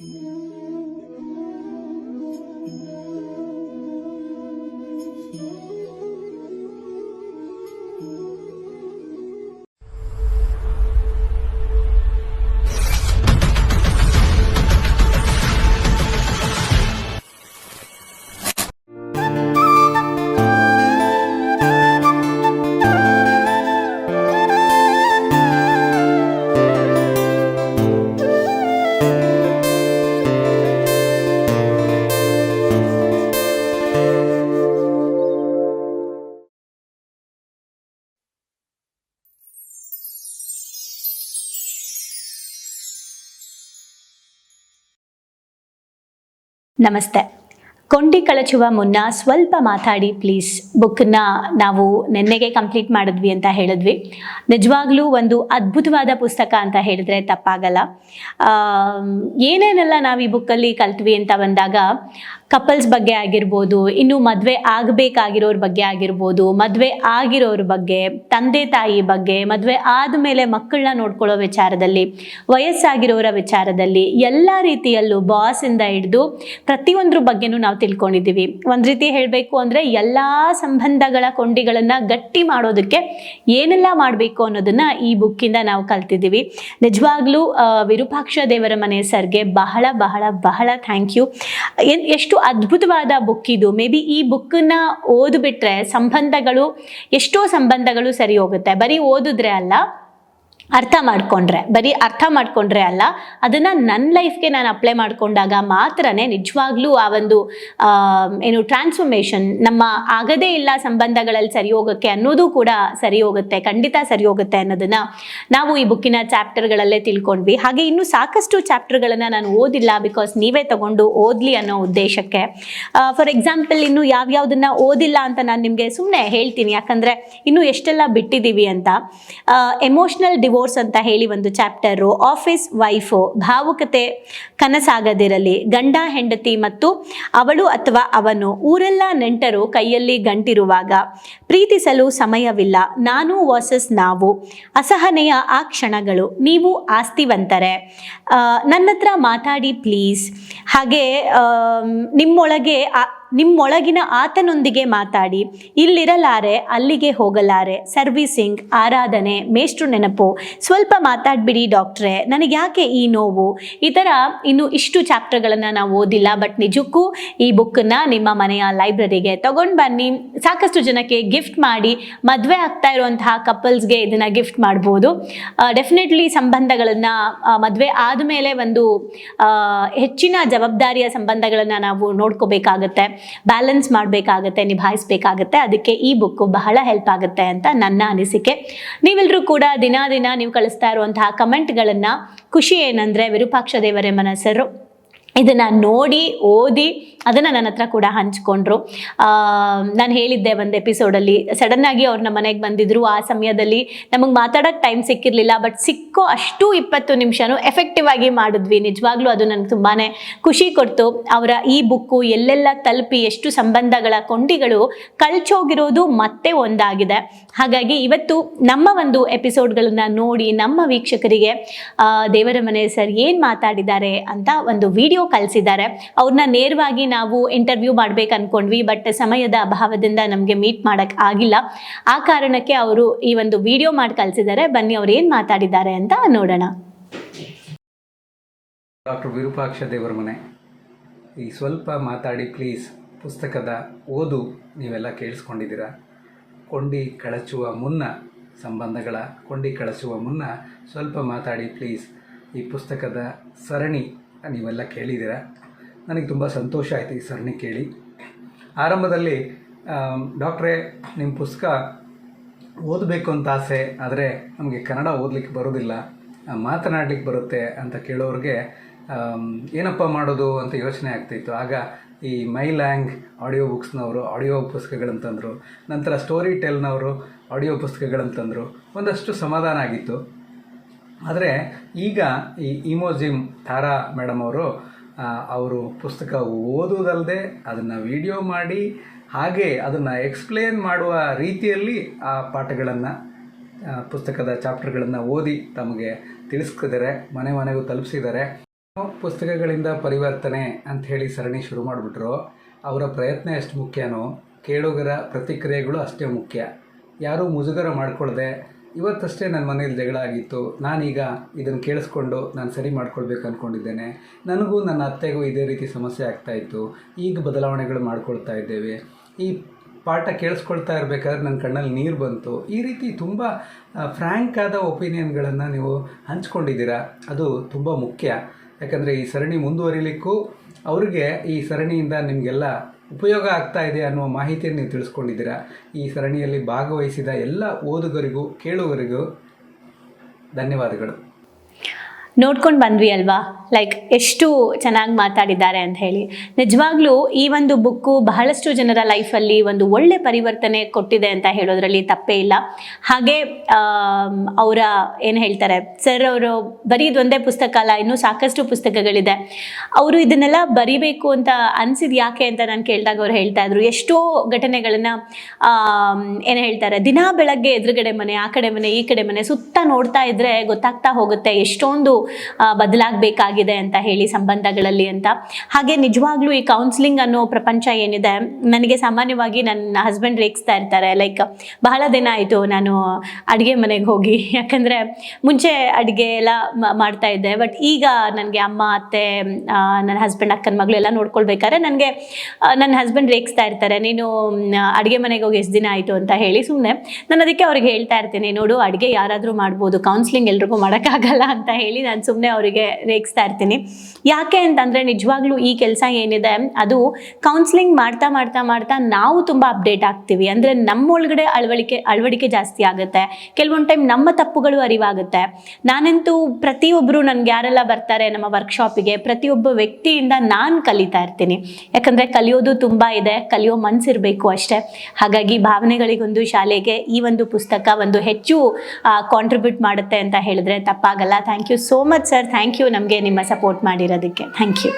Mm-hmm. ನಮಸ್ತೆ. ಕೊಂಡಿ ಕಳಚುವ ಮುನ್ನ ಸ್ವಲ್ಪ ಮಾತಾಡಿ ಪ್ಲೀಸ್. ಬುಕ್ನ ನಾವು ನೆನ್ನೆಗೆ ಕಂಪ್ಲೀಟ್ ಮಾಡಿದ್ವಿ ಅಂತ ಹೇಳಿದ್ವಿ. ನಿಜವಾಗ್ಲೂ ಒಂದು ಅದ್ಭುತವಾದ ಪುಸ್ತಕ ಅಂತ ಹೇಳಿದ್ರೆ ತಪ್ಪಾಗಲ್ಲ. ಏನೇನೆಲ್ಲ ನಾವು ಈ ಬುಕ್ಕಲ್ಲಿ ಕಲ್ತ್ವಿ ಅಂತ ಬಂದಾಗ ಕಪಲ್ಸ್ ಬಗ್ಗೆ ಆಗಿರ್ಬೋದು, ಇನ್ನು ಮದುವೆ ಆಗಬೇಕಾಗಿರೋರ ಬಗ್ಗೆ ಆಗಿರ್ಬೋದು, ಮದುವೆ ಆಗಿರೋರ ಬಗ್ಗೆ, ತಂದೆ ತಾಯಿ ಬಗ್ಗೆ, ಮದುವೆ ಆದಮೇಲೆ ಮಕ್ಕಳನ್ನ ನೋಡ್ಕೊಳ್ಳೋ ವಿಚಾರದಲ್ಲಿ, ವಯಸ್ಸಾಗಿರೋರ ವಿಚಾರದಲ್ಲಿ ಎಲ್ಲ ರೀತಿಯಲ್ಲೂ ಬಾಸಿಂದ ಹಿಡಿದು ಪ್ರತಿಯೊಂದ್ರ ಬಗ್ಗೆನೂ ನಾವು ತಿಳ್ಕೊಂಡಿದ್ದೀವಿ. ಒಂದು ರೀತಿ ಹೇಳಬೇಕು ಅಂದರೆ ಎಲ್ಲ ಸಂಬಂಧಗಳ ಕೊಂಡಿಗಳನ್ನು ಗಟ್ಟಿ ಮಾಡೋದಕ್ಕೆ ಏನೆಲ್ಲ ಮಾಡಬೇಕು ಅನ್ನೋದನ್ನ ಈ ಬುಕ್ಕಿಂದ ನಾವು ಕಲ್ತಿದ್ದೀವಿ. ನಿಜವಾಗ್ಲೂ ವಿರೂಪಾಕ್ಷ ದೇವರ ಮನೆ ಸರ್ಗೆ ಬಹಳ ಬಹಳ ಬಹಳ ಥ್ಯಾಂಕ್ ಯು ಎಷ್ಟು ಅದ್ಭುತವಾದ ಬುಕ್ ಇದು. ಮೇ ಬಿ ಈ ಬುಕ್ಕನ್ನ ಓದ್ಬಿಟ್ರೆ ಸಂಬಂಧಗಳು, ಎಷ್ಟೋ ಸಂಬಂಧಗಳು ಸರಿ ಹೋಗುತ್ತೆ ಬರೀ ಓದಿದ್ರೆ ಅಲ್ಲ ಅರ್ಥ ಮಾಡ್ಕೊಂಡ್ರೆ, ಬರೀ ಅರ್ಥ ಮಾಡ್ಕೊಂಡ್ರೆ ಅಲ್ಲ, ಅದನ್ನ ನನ್ನ ಲೈಫ್ಗೆ ನಾನು ಅಪ್ಲೈ ಮಾಡ್ಕೊಂಡಾಗ ಮಾತ್ರನೇ ನಿಜವಾಗ್ಲೂ ಆ ಒಂದು ಏನು ಟ್ರಾನ್ಸ್ಫರ್ಮೇಷನ್ ನಮ್ಮ ಆಗದೇ ಇಲ್ಲ ಸಂಬಂಧಗಳಲ್ಲಿ ಸರಿ ಹೋಗೋಕ್ಕೆ ಅನ್ನೋದು ಕೂಡ ಸರಿ ಹೋಗುತ್ತೆ, ಖಂಡಿತ ಸರಿ ಹೋಗುತ್ತೆ ಅನ್ನೋದನ್ನ ನಾವು ಈ ಬುಕ್ಕಿನ ಚಾಪ್ಟರ್ಗಳಲ್ಲೇ ತಿಳ್ಕೊಂಡ್ವಿ. ಹಾಗೆ ಇನ್ನು ಸಾಕಷ್ಟು ಚಾಪ್ಟರ್ಗಳನ್ನು ನಾನು ಓದಿಲ್ಲ ಬಿಕಾಸ್ ನೀವೇ ತಗೊಂಡು ಓದಲಿ ಅನ್ನೋ ಉದ್ದೇಶಕ್ಕೆ. ಫಾರ್ ಎಕ್ಸಾಂಪಲ್ ಇನ್ನು ಯಾವ್ಯಾವುದನ್ನು ಓದಿಲ್ಲ ಅಂತ ನಾನು ನಿಮಗೆ ಸುಮ್ಮನೆ ಹೇಳ್ತೀನಿ, ಯಾಕಂದರೆ ಇನ್ನು ಎಷ್ಟೆಲ್ಲ ಬಿಟ್ಟಿದ್ದೀವಿ ಅಂತ. ಎಮೋಷ್ನಲ್ ಡಿವೋರ್ಸ್ ಅಂತ ಹೇಳಿ ಒಂದು ಚಾಪ್ಟರು ಆಫೀಸ್ ವೈಫು ಭಾವುಕತೆ ಕನಸಾಗದಿರಲಿ, ಗಂಡ, ಹೆಂಡತಿ ಮತ್ತು ಅವಳು ಅಥವಾ ಅವನು, ಊರೆಲ್ಲ ನೆಂಟರು ಕೈಯಲ್ಲಿ ಗಂಟಿರುವಾಗ ಪ್ರೀತಿಸಲು ಸಮಯವಿಲ್ಲ. ನಾನು ವರ್ಸಸ್ ನಾವು. ಅಸಹನೆಯ ಆ ಕ್ಷಣಗಳು. ನೀವು ಆಸ್ತಿವಂತರೆ. ನನ್ನ ಹತ್ರ ಮಾತಾಡಿ ಪ್ಲೀಸ್ ಹಾಗೆ ನಿಮ್ಮೊಳಗೆ ನಿಮ್ಮೊಳಗಿನ ಆತನೊಂದಿಗೆ ಮಾತಾಡಿ, ಇಲ್ಲಿರಲಾರೆ, ಅಲ್ಲಿಗೆ ಹೋಗಲಾರೆ. ಸರ್ವಿಸಿಂಗ್ ಆರಾಧನೆ, ಮೇಷ್ಟ್ರು ನೆನಪು. ಸ್ವಲ್ಪ ಮಾತಾಡ್ಬಿಡಿ ಡಾಕ್ಟ್ರೆ ನನಗೆ ಯಾಕೆ ಈ ನೋವು? ಈ ಥರ ಇನ್ನು ಇಷ್ಟು ಚಾಪ್ಟರ್ಗಳನ್ನು ನಾವು ಓದಿಲ್ಲ, ಬಟ್ ನಿಜಕ್ಕೂ ಈ ಬುಕ್ಕನ್ನು ನಿಮ್ಮ ಮನೆಯ ಲೈಬ್ರರಿಗೆ ತಗೊಂಡು ಬನ್ನಿ. ಸಾಕಷ್ಟು ಜನಕ್ಕೆ ಗಿಫ್ಟ್ ಮಾಡಿ, ಮದುವೆ ಆಗ್ತಾ ಇರುವಂತಹ ಕಪಲ್ಸ್ಗೆ ಇದನ್ನು ಗಿಫ್ಟ್ ಮಾಡ್ಬೋದು. ಡೆಫಿನೆಟ್ಲಿ ಸಂಬಂಧಗಳನ್ನು ಮದುವೆ ಆದಮೇಲೆ ಒಂದು ಹೆಚ್ಚಿನ ಜವಾಬ್ದಾರಿಯ ಸಂಬಂಧಗಳನ್ನು ನಾವು ನೋಡ್ಕೋಬೇಕಾಗತ್ತೆ. ಬ್ಯಾಲೆನ್ಸ್ ಮಾಡಬೇಕಾಗತ್ತೆ, ನಿಭಾಯಿಸಬೇಕಾಗತ್ತೆ. ಅದಕ್ಕೆ ಈ ಬುಕ್ಕು ಬಹಳ ಹೆಲ್ಪ್ ಆಗುತ್ತೆ ಅಂತ ನನ್ನ ಅನಿಸಿಕೆ. ನೀವೆಲ್ಲರೂ ಕೂಡ ದಿನ ದಿನ ನೀವು ಕಳಿಸ್ತಾ ಇರುವಂತಹ ಕಮೆಂಟ್ಗಳನ್ನು ಖುಷಿ ಏನಂದರೆ ವಿರೂಪಾಕ್ಷ ದೇವರೇ ಮನಸ್ಸರು ಇದನ್ನು ನೋಡಿ, ಓದಿ ಅದನ್ನು ನನ್ನ ಹತ್ರ ಕೂಡ ಹಂಚ್ಕೊಂಡ್ರು. ನಾನು ಹೇಳಿದ್ದೆ ಒಂದು ಎಪಿಸೋಡಲ್ಲಿ ಸಡನ್ನಾಗಿ ಅವ್ರು ನಮ್ಮ ಮನೆಗೆ ಬಂದಿದ್ರು. ಆ ಸಮಯದಲ್ಲಿ ನಮಗೆ ಮಾತಾಡೋಕ್ಕೆ ಟೈಮ್ ಸಿಕ್ಕಿರಲಿಲ್ಲ ಬಟ್ ಸಿಕ್ಕೋ ಅಷ್ಟು ಇಪ್ಪತ್ತು ನಿಮಿಷನೂ ಎಫೆಕ್ಟಿವ್ ಆಗಿ ಮಾಡಿದ್ವಿ. ನಿಜವಾಗ್ಲೂ ಅದು ನನಗೆ ತುಂಬಾ ಖುಷಿ ಕೊಡ್ತು. ಅವರ ಈ ಬುಕ್ಕು ಎಲ್ಲೆಲ್ಲ ತಲುಪಿ ಎಷ್ಟು ಸಂಬಂಧಗಳ ಕೊಂಡಿಗಳು ಕಳ್ಚೋಗಿರೋದು ಮತ್ತೆ ಒಂದಾಗಿದೆ. ಹಾಗಾಗಿ ಇವತ್ತು ನಮ್ಮ ಒಂದು ಎಪಿಸೋಡ್ಗಳನ್ನು ನೋಡಿ ನಮ್ಮ ವೀಕ್ಷಕರಿಗೆ ದೇವರ ಮನೆ ಸರ್ ಏನು ಮಾತಾಡಿದ್ದಾರೆ ಅಂತ ಒಂದು ವಿಡಿಯೋ ಕಳಿಸಿದ್ದಾರೆ. ಅವ್ರನ್ನ ನೇರವಾಗಿ ನಾವು ಇಂಟರ್ವ್ಯೂ ಮಾಡ್ಬೇಕು ಅನ್ಕೊಂಡ್ವಿ ಬಟ್ ಸಮಯದ ಅಭಾವದಿಂದ ನಮಗೆ ಮೀಟ್ ಮಾಡಕ್ ಆಗಿಲ್ಲ. ಆ ಕಾರಣಕ್ಕೆ ಅವರು ಈ ಒಂದು ವಿಡಿಯೋ ಮಾಡಿ ಕಳಿಸಿದ್ದಾರೆ. ಬನ್ನಿ, ಅವ್ರು ಏನು ಮಾತಾಡಿದ್ದಾರೆ ಅಂತ ನೋಡೋಣ. ಡಾಕ್ಟರ್ ವಿರೂಪಾಕ್ಷ ದೇವರ ಮನೆ. ಈ ಸ್ವಲ್ಪ ಮಾತಾಡಿ ಪ್ಲೀಸ್ ಪುಸ್ತಕದ ಓದು ನೀವೆಲ್ಲ ಕೇಳಿಸ್ಕೊಂಡಿದ್ದೀರ? ಕೊಂಡಿ ಕಳಚುವ ಮುನ್ನ ಸಂಬಂಧಗಳ ಕೊಂಡಿ ಕಳಚುವ ಮುನ್ನ ಸ್ವಲ್ಪ ಮಾತಾಡಿ ಪ್ಲೀಸ್ ಈ ಪುಸ್ತಕದ ಸರಣಿ ನೀವೆಲ್ಲ ಕೇಳಿದ್ದೀರ? ನನಗೆ ತುಂಬ ಸಂತೋಷ ಆಯಿತು ಈ ಸರಣಿ ಕೇಳಿ. ಆರಂಭದಲ್ಲಿ ಡಾಕ್ಟ್ರೇ ನಿಮ್ಮ ಪುಸ್ತಕ ಓದಬೇಕು ಅಂತ ಆಸೆ, ಆದರೆ ನಮಗೆ ಕನ್ನಡ ಓದಲಿಕ್ಕೆ ಬರೋದಿಲ್ಲ ಮಾತನಾಡಲಿಕ್ಕೆ ಬರುತ್ತೆ ಅಂತ ಕೇಳೋರಿಗೆ ಏನಪ್ಪ ಮಾಡೋದು ಅಂತ ಯೋಚನೆ ಆಗ್ತಿತ್ತು ಆಗ ಈ ಮೈ ಲ್ಯಾಂಗ್ ಆಡಿಯೋ ಬುಕ್ಸ್ನವರು, ಆಡಿಯೋ ಪುಸ್ತಕಗಳಂತಂದರು, ನಂತರ ಸ್ಟೋರಿ ಟೆಲ್ನವರು, ಆಡಿಯೋ ಪುಸ್ತಕಗಳಂತಂದರು, ಒಂದಷ್ಟು ಸಮಾಧಾನ ಆಗಿತ್ತು. ಆದರೆ ಈಗ ಈ ಇಮೋಜಿಮ್ ತಾರಾ ಮೇಡಮ್ ಅವರು ಅವರು ಪುಸ್ತಕ ಓದುವುದಲ್ಲದೆ ಅದನ್ನು ವಿಡಿಯೋ ಮಾಡಿ, ಹಾಗೆ ಅದನ್ನು ಎಕ್ಸ್ಪ್ಲೇನ್ ಮಾಡುವ ರೀತಿಯಲ್ಲಿ ಆ ಪಾಠಗಳನ್ನು ಪುಸ್ತಕದ ಚಾಪ್ಟರ್ಗಳನ್ನು ಓದಿ ತಮಗೆ ತಿಳಿಸ್ತಿದ್ದಾರೆ ಮನೆ ಮನೆಗೂ ತಲುಪಿಸಿದ್ದಾರೆ. ಪುಸ್ತಕಗಳಿಂದ ಪರಿವರ್ತನೆ ಅಂತ ಹೇಳಿ ಸರಣಿ ಶುರು ಮಾಡಿಬಿಟ್ರು. ಅವರ ಪ್ರಯತ್ನ ಎಷ್ಟು ಮುಖ್ಯನೋ, ಕೇಳುಗರ ಪ್ರತಿಕ್ರಿಯೆಗಳು ಅಷ್ಟೇ ಮುಖ್ಯ. ಯಾರೂ ಮುಜುಗರ ಮಾಡ್ಕೊಳ್ದೆ ಇವತ್ತಷ್ಟೇ ನನ್ನ ಮನೇಲಿ ಜಗಳ ಆಗಿತ್ತು. ನಾನೀಗ ಇದನ್ನು ಕೇಳಿಸ್ಕೊಂಡು ನಾನು ಸರಿ ಮಾಡ್ಕೊಳ್ಬೇಕು ಅಂದ್ಕೊಂಡಿದ್ದೇನೆ ನನಗೂ ನನ್ನ ಅತ್ತೆಗೂ ಇದೇ ರೀತಿ ಸಮಸ್ಯೆ ಆಗ್ತಾಯಿತ್ತು ಈಗ ಬದಲಾವಣೆಗಳು ಮಾಡ್ಕೊಳ್ತಾ ಇದ್ದೇವೆ. ಈ ಪಾಠ ಕೇಳಿಸ್ಕೊಳ್ತಾ ಇರಬೇಕಾದ್ರೆ ನನ್ನ ಕಣ್ಣಲ್ಲಿ ನೀರು ಬಂತು. ಈ ರೀತಿ ತುಂಬ ಫ್ರ್ಯಾಂಕ್ ಆದ ಒಪಿನಿಯನ್ಗಳನ್ನು ನೀವು ಹಂಚ್ಕೊಂಡಿದ್ದೀರಾ? ಅದು ತುಂಬ ಮುಖ್ಯ. ಯಾಕಂದರೆ ಈ ಸರಣಿ ಮುಂದುವರಿಲಿಕ್ಕೂ ಅವ್ರಿಗೆ ಈ ಸರಣಿಯಿಂದ ನಿಮಗೆಲ್ಲ ಉಪಯೋಗ ಆಗ್ತಾ ಇದೆ ಅನ್ನುವ ಮಾಹಿತಿಯನ್ನು ನೀವು ತಿಳಿಸ್ಕೊಂಡಿದ್ದೀರಾ? ಈ ಸರಣಿಯಲ್ಲಿ ಭಾಗವಹಿಸಿದ ಎಲ್ಲ ಓದುಗರಿಗೂ ಕೇಳುವರಿಗೂ ಧನ್ಯವಾದಗಳು. ನೋಡ್ಕೊಂಡು ಬಂದ್ವಿ ಅಲ್ವಾ? ಲೈಕ್ ಎಷ್ಟು ಚೆನ್ನಾಗಿ ಮಾತಾಡಿದ್ದಾರೆ ಅಂತ ಹೇಳಿ. ನಿಜವಾಗ್ಲೂ ಈ ಒಂದು ಬುಕ್ಕು ಬಹಳಷ್ಟು ಜನರ ಲೈಫಲ್ಲಿ ಒಂದು ಒಳ್ಳೆ ಪರಿವರ್ತನೆ ಕೊಟ್ಟಿದೆ ಅಂತ ಹೇಳೋದ್ರಲ್ಲಿ ತಪ್ಪೇ ಇಲ್ಲ. ಹಾಗೆ ಅವರ ಏನು ಹೇಳ್ತಾರೆ, ಸರ್ ಅವರು ಬರೀ ಇದೊಂದೇ ಪುಸ್ತಕ ಅಲ್ಲ, ಇನ್ನೂ ಸಾಕಷ್ಟು ಪುಸ್ತಕಗಳಿದೆ. ಅವರು ಇದನ್ನೆಲ್ಲ ಬರಿಬೇಕು ಅಂತ ಅನ್ಸಿದ್ ಯಾಕೆ ಅಂತ ನಾನು ಕೇಳಿದಾಗ ಅವ್ರು ಹೇಳ್ತಾ ಇದ್ರು. ಎಷ್ಟೋ ಘಟನೆಗಳನ್ನ ಏನು ಹೇಳ್ತಾರೆ, ದಿನಾ ಬೆಳಗ್ಗೆ ಎದುರುಗಡೆ ಮನೆ, ಆ ಕಡೆ ಮನೆ, ಈ ಕಡೆ ಮನೆ ಸುತ್ತ ನೋಡ್ತಾ ಇದ್ರೆ ಗೊತ್ತಾಗ್ತಾ ಹೋಗುತ್ತೆ ಎಷ್ಟೊಂದು ಬದಲಾಗಬೇಕಾಗಿದೆ ಅಂತ ಹೇಳಿ ಸಂಬಂಧಗಳಲ್ಲಿ ಅಂತ. ಹಾಗೆ ನಿಜವಾಗ್ಲೂ ಈ ಕೌನ್ಸಿಲಿಂಗ್ ಅನ್ನೋ ಪ್ರಪಂಚ ಏನಿದೆ, ನನಗೆ ಸಾಮಾನ್ಯವಾಗಿ ನನ್ನ ಹಸ್ಬೆಂಡ್ ರೇಗಿಸ್ತಾ ಇರ್ತಾರೆ. ಲೈಕ್ ಬಹಳ ದಿನ ಆಯಿತು ನಾನು ಅಡುಗೆ ಮನೆಗೆ ಹೋಗಿ. ಯಾಕಂದರೆ ಮುಂಚೆ ಅಡುಗೆ ಎಲ್ಲ ಮಾಡ್ತಾ ಇದ್ದೆ. ಬಟ್ ಈಗ ನನಗೆ ಅಮ್ಮ, ಅತ್ತೆ ನನ್ನ ಹಸ್ಬೆಂಡ್ ಅಕ್ಕನ ಮಗಳು ಎಲ್ಲ ನೋಡ್ಕೊಳ್ಬೇಕಾದ್ರೆ ನನಗೆ ನನ್ನ ಹಸ್ಬೆಂಡ್ ರೇಗಿಸ್ತಾ ಇರ್ತಾರೆ. ನೀನು ಅಡುಗೆ ಮನೆಗೆ ಹೋಗಿ ಎಷ್ಟು ದಿನ ಆಯಿತು ಅಂತ ಹೇಳಿ ಸುಮ್ಮನೆ ನಾನು ಅದಕ್ಕೆ ಅವ್ರಿಗೆ ಹೇಳ್ತಾ ಇರ್ತೀನಿ, ನೋಡು, ಅಡುಗೆ ಯಾರಾದರೂ ಮಾಡ್ಬೋದು ಕೌನ್ಸಿಲಿಂಗ್ ಎಲ್ರಿಗೂ ಮಾಡೋಕ್ಕಾಗಲ್ಲ ಅಂತ ಹೇಳಿ ನಾನು ಸುಮ್ಮನೆ ಅವರಿಗೆ ರೇಗಿಸ್ತಾ ಇರ್ತೀನಿ. ಯಾಕೆ ಅಂತಂದರೆ ನಿಜವಾಗ್ಲೂ ಈ ಕೆಲಸ ಏನಿದೆ, ಅದು ಕೌನ್ಸಿಲಿಂಗ್ ಮಾಡ್ತಾ ಮಾಡ್ತಾ ಮಾಡ್ತಾ ನಾವು ತುಂಬ ಅಪ್ಡೇಟ್ ಆಗ್ತೀವಿ. ಅಂದರೆ ನಮ್ಮೊಳಗಡೆ ಅಳವಡಿಕೆ ಅಳವಡಿಕೆ ಜಾಸ್ತಿ ಆಗುತ್ತೆ. ಕೆಲವೊಂದು ಟೈಮ್ ನಮ್ಮ ತಪ್ಪುಗಳು ಅರಿವಾಗುತ್ತೆ. ನಾನಂತೂ ಪ್ರತಿಯೊಬ್ಬರು ನನಗೆ ಯಾರೆಲ್ಲ ಬರ್ತಾರೆ ನಮ್ಮ ವರ್ಕ್ಶಾಪಿಗೆ ಪ್ರತಿಯೊಬ್ಬ ವ್ಯಕ್ತಿಯಿಂದ ನಾನು ಕಲಿತಾ ಇರ್ತೀನಿ. ಯಾಕಂದರೆ ಕಲಿಯೋದು ತುಂಬ ಇದೆ, ಕಲಿಯೋ ಮನಸ್ಸಿರಬೇಕು ಅಷ್ಟೇ. ಹಾಗಾಗಿ ಭಾವನೆಗಳಿಗೊಂದು ಶಾಲೆಗೆ ಈ ಒಂದು ಪುಸ್ತಕ ಒಂದು ಹೆಚ್ಚು ಕಾಂಟ್ರಿಬ್ಯೂಟ್ ಮಾಡುತ್ತೆ ಅಂತ ಹೇಳಿದ್ರೆ ತಪ್ಪಾಗಲ್ಲ. Thank you so much sir thank you ನಮಗೆ ನಿಮ್ಮ ಸಪೋರ್ಟ್ ಮಾಡಿರೋದಕ್ಕೆ. Thank you